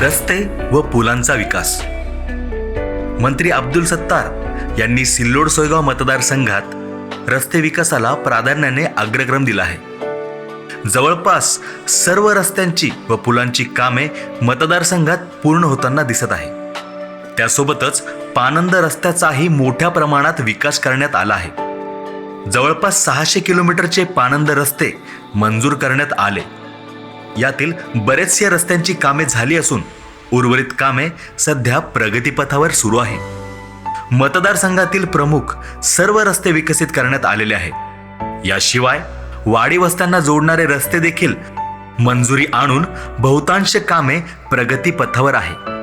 रस्ते व पुलांचा विकास. मंत्री अब्दुल सत्तार यांनी सिल्लोड सोयगाव मतदारसंघात रस्ते विकासाला प्राधान्याने अग्रक्रम दिला आहे. जवळपास सर्व रस्त्यांची व पुलांची कामे मतदारसंघात पूर्ण होताना दिसत आहे. त्यासोबतच पानंद रस्त्याचाही मोठ्या प्रमाणात विकास करण्यात आला आहे. जवळपास सहाशे किलोमीटरचे पानंद रस्ते मंजूर करण्यात आले. यातील बरेचशा रस्त्यांची कामे झाली असून उर्वरित कामे सध्या प्रगतीपथावर सुरू आहे. मतदारसंघातील प्रमुख सर्व रस्ते विकसित करण्यात आलेले आहेत याशिवाय वाडी वस्त्यांना जोडणारे रस्ते देखील मंजुरी आणून बहुतांश कामे प्रगतीपथावर आहे.